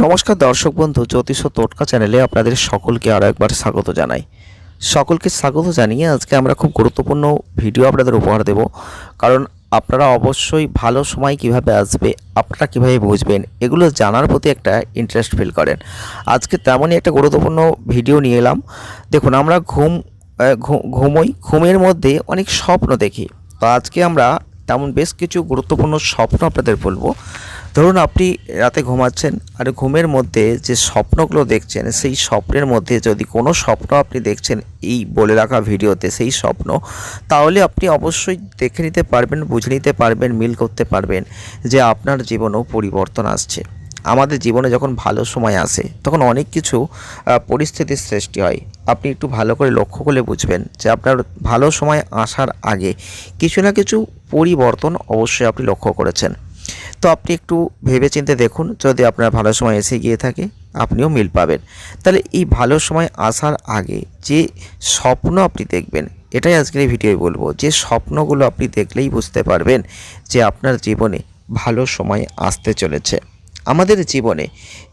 নমস্কার দর্শক বন্ধু, জ্যোতিষ টোটকা চ্যানেলে আপনাদের সকলকে আরও একবার স্বাগত জানাই। সকলকে স্বাগত জানিয়ে আজকে আমরা খুব গুরুত্বপূর্ণ ভিডিও আপনাদের উপহার দেব। কারণ আপনারা অবশ্যই ভালো সময় কীভাবে আসবে, আপনারা কীভাবে বুঝবেন, এগুলো জানার প্রতি একটা ইন্টারেস্ট ফিল করেন। আজকে তেমনই একটা গুরুত্বপূর্ণ ভিডিও নিয়ে এলাম। দেখুন, আমরা ঘুম ঘুমোই। ঘুমের মধ্যে অনেক স্বপ্ন দেখি। তো আজকে আমরা তেমন বেশ কিছু গুরুত্বপূর্ণ স্বপ্ন আপনাদের বলব। ধরুন আপনি রাতে ঘুমাচ্ছেন আর ঘুমের মধ্যে যে স্বপ্নগুলো দেখছেন, সেই স্বপ্নের মধ্যে যদি কোনো স্বপ্ন আপনি দেখছেন এই বলে রাখা ভিডিওতে সেই স্বপ্ন, তাহলে আপনি অবশ্যই দেখে নিতে পারবেন, বুঝে নিতে পারবেন, মিল করতে পারবেন যে আপনার জীবনেও পরিবর্তন আসছে। আমাদের জীবনে যখন ভালো সময় আসে, তখন অনেক কিছু পরিস্থিতির সৃষ্টি হয়। আপনি একটু ভালো করে লক্ষ্য করলে বুঝবেন যে আপনার ভালো সময় আসার আগে কিছু না কিছু পরিবর্তন অবশ্যই আপনি লক্ষ্য করেছেন। তো আপনি একটু ভেবেচিন্তে দেখুন, যদি আপনার ভালো সময় এসে গিয়ে থাকে, আপনিও মিল পাবেন। তাহলে এই ভালো সময় আসার আগে যে স্বপ্ন আপনি দেখবেন, এটাই আজকের এই ভিডিওয় বলব। যে স্বপ্নগুলো আপনি দেখলেই বুঝতে পারবেন যে আপনার জীবনে ভালো সময় আসতে চলেছে। আমাদের জীবনে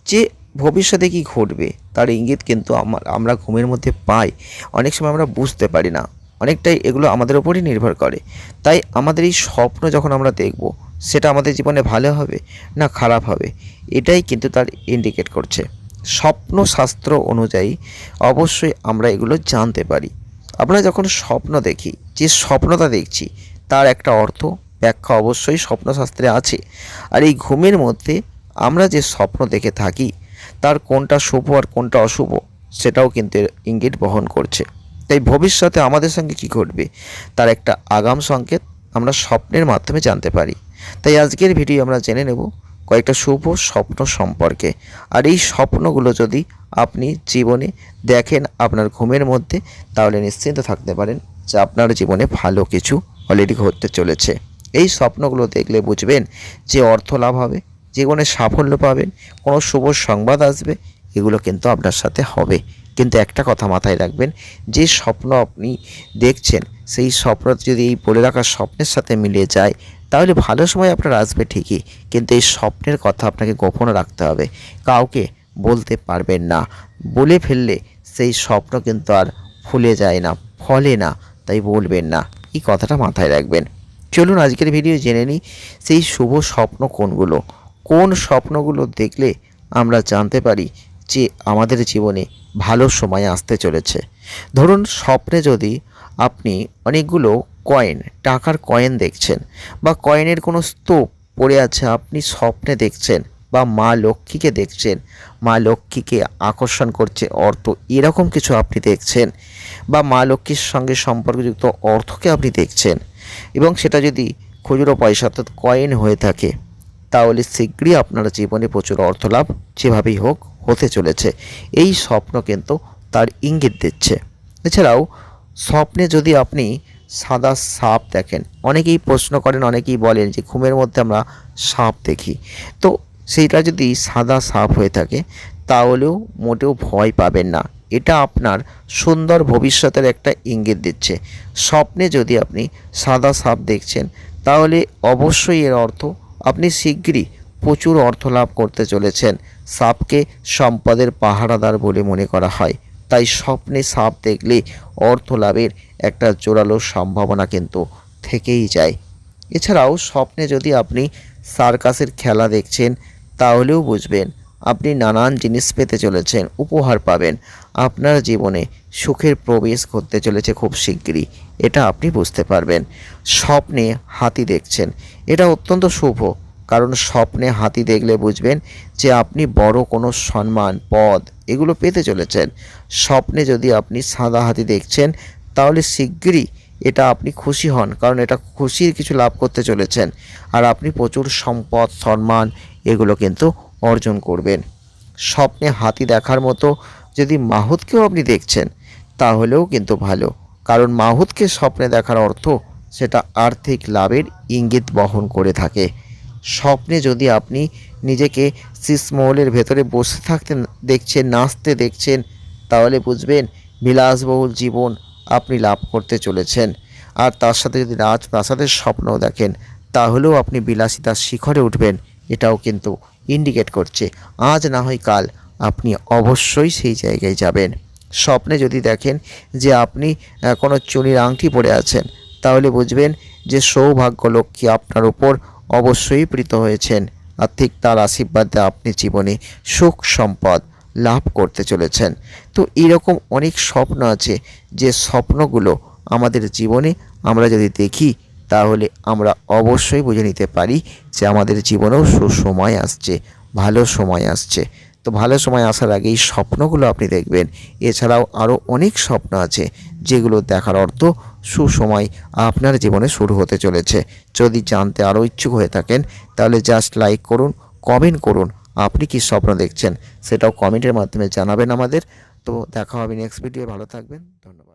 যে ভবিষ্যতে কি ঘটবে, তার ইঙ্গিত কিন্তু আমার আমরা ঘুমের মধ্যে পাই। অনেক সময় আমরা বুঝতে পারি না। অনেকটাই এগুলো আমাদের উপরই নির্ভর করে। তাই আমাদের এই স্বপ্ন যখন আমরা দেখব, সেটা আমাদের জীবনে ভালো হবে না খারাপ হবে, এটাই কিন্তু তার ইন্ডিকেট করছে। স্বপ্ন শাস্ত্র অনুযায়ী অবশ্যই আমরা এগুলো জানতে পারি। আমরা যখন স্বপ্ন দেখি, যে স্বপ্নটা দেখছি, তার একটা অর্থ, ব্যাখ্যা অবশ্যই স্বপ্নশাস্ত্রে আছে। আর এই ঘুমের মধ্যে আমরা যে স্বপ্ন দেখে থাকি, তার কোনটা শুভ আর কোনটা অশুভ, সেটাও কিন্তু ইঙ্গিত বহন করছে। তাই ভবিষ্যতে আমাদের সঙ্গে কী ঘটবে, তার একটা আগাম সংকেত আমরা স্বপ্নের মাধ্যমে জানতে পারি। তাই আজকের ভিডিও আমরা জেনে নেব কয়েকটা শুভ স্বপ্ন সম্পর্কে। আর এই স্বপ্নগুলো যদি আপনি জীবনে দেখেন আপনার ঘুমের মধ্যে, তাহলে নিশ্চিন্ত থাকতে পারেন যে আপনার জীবনে ভালো কিছু অলরেডি ঘটতে চলেছে। এই স্বপ্নগুলো দেখলে বুঝবেন যে অর্থ লাভ হবে, জীবনে সাফল্য পাবেন, কোনো শুভ সংবাদ আসবে, এগুলো কিন্তু আপনার সাথে হবে। কিন্তু একটা কথা মাথায় রাখবেন, যে স্বপ্ন আপনি দেখছেন, সেই স্বপ্ন যদি এই বলে রাখা স্বপ্নের সাথে মিলে যায়, তাহলে ভালো সময় আপনার আসবে ঠিকই, কিন্তু এই স্বপ্নের কথা আপনাকে গোপন রাখতে হবে। কাউকে বলতে পারবেন না। বলে ফেললে সেই স্বপ্ন কিন্তু আর ফুলে যায় না, ফলে না, তাই বলবেন না। এই কথাটা মাথায় রাখবেন। চলুন আজকের ভিডিও জেনে নিই, সেই শুভ স্বপ্ন কোনগুলো? কোন স্বপ্নগুলো দেখলে আমরা জানতে পারি যে আমাদের জীবনে ভালো সময় আসতে চলেছে। ধরুন স্বপ্নে যদি আপনি অনেকগুলো কয়েন টাকার কয়েন দেখছেন বা কয়েনের কোনো স্তূপ পড়ে আছে, আপনি স্বপ্নে দেখছেন বা মা লক্ষ্মীকে দেখছেন, মা লক্ষ্মীকে আকর্ষণ করছে অর্থ, এরকম কিছু আপনি দেখছেন বা মা লক্ষ্মীর সঙ্গে সম্পর্কযুক্ত অর্থকে আপনি দেখছেন এবং সেটা যদি খুচরো পয়সা অর্থাৎ কয়েন হয়ে থাকে, তাহলে শীঘ্রই আপনার জীবনে প্রচুর অর্থ লাভ যেভাবেই হোক। হতে চলেছে। এই স্বপ্ন কিন্তু তার ইঙ্গিত দিচ্ছে। এছাড়াও, স্বপ্নে যদি আপনি সাদা সাপ দেখেন, অনেকেই প্রশ্ন করেন, অনেকেই বলেন যে ঘুমের মধ্যে আমরা সাপ দেখি। তো সেইটা যদি সাদা সাপ হয়ে থাকে, তাহলেও মোটেও ভয় পাবেন না। এটা আপনার সুন্দর ভবিষ্যতের একটা ইঙ্গিত দিচ্ছে। স্বপ্নে যদি আপনি সাদা সাপ দেখছেন, তাহলে অবশ্যই এর অর্থ আপনি শীঘ্রই প্রচুর অর্থ লাভ করতে চলেছেন। সাপকে সম্পদের পাহারাদার বলে মনে করা হয়। তাই স্বপ্নে সাপ দেখলে অর্থ লাভের একটা জোরালো সম্ভাবনা কিন্তু থেকেই যায়। এছাড়াও স্বপ্নে যদি আপনি সার্কাসের খেলা দেখছেন, তাহলেও বুঝবেন আপনি নানান জিনিস পেতে চলেছেন, উপহার পাবেন। আপনার জীবনে সুখের প্রবেশ করতে চলেছে খুব শিগগিরই, এটা আপনি বুঝতে পারবেন। স্বপ্নে হাতি দেখছেন, এটা অত্যন্ত শুভ। কারণ স্বপ্নে হাতি দেখলে বুঝবেন যে আপনি বড় কোনো সম্মান, পদ এগুলো পেতে চলেছেন। স্বপ্নে যদি আপনি সাদা হাতি দেখছেন, তাহলে শিগগিরই এটা আপনি খুশি হন, কারণ এটা খুশির কিছু লাভ করতে চলেছেন। আর আপনি প্রচুর সম্পদ, সম্মান এগুলো কিন্তু অর্জন করবেন। স্বপ্নে হাতি দেখার মতো যদি মাহুতকেও আপনি দেখছেন, তাহলেও কিন্তু ভালো। কারণ মাহুতকে স্বপ্নে দেখার অর্থ সেটা আর্থিক লাভের ইঙ্গিত বহন করে থাকে। স্বপ্নে যদি আপনি নিজেকে শীষমহলের ভেতরে বসে থাকতে দেখছেন, নাচতে দেখছেন, তাহলে বুঝবেন বিলাসবহুল জীবন আপনি লাভ করতে চলেছেন। আর তার সাথে যদি রাজপ্রাসাদের স্বপ্নও দেখেন, তাহলেও আপনি বিলাসিতার শিখরে উঠবেন। এটাও কিন্তু ইন্ডিকেট করছে। আজ না হয় কাল আপনি অবশ্যই সেই জায়গায় যাবেন। স্বপ্নে যদি দেখেন যে আপনি কোনো চুনির আংটি পরে আছেন, তাহলে বুঝবেন যে সৌভাগ্য লক্ষ্মী আপনার উপর অবশ্যই প্রীত হয়েছেন আর ঠিক তার আশীর্বাদে আপনি জীবনে সুখ সম্পদ লাভ করতে চলেছেন। তো এরকম অনেক স্বপ্ন আছে যে স্বপ্নগুলো আমাদের জীবনে আমরা যদি দেখি, তাহলে আমরা অবশ্যই বুঝে নিতে পারি যে আমাদের জীবনেও সুসময় আসছে, ভালো সময় আসছে। তো ভালো সময় আসার আগেই স্বপ্নগুলো আপনি দেখবেন। এছাড়াও আরও অনেক স্বপ্ন আছে যেগুলো দেখার অর্থ সুসময় আপনার জীবনে শুরু হতে চলেছে। যদি জানতে আরও ইচ্ছুক হয়ে থাকেন, তাহলে জাস্ট লাইক করুন কমেন্ট করুন। আপনি কি স্বপ্ন দেখছেন, সেটাও কমেন্টের মাধ্যমে জানাবেন আমাদের। তো দেখা হবে নেক্সট ভিডিও ভালো থাকবেন, ধন্যবাদ।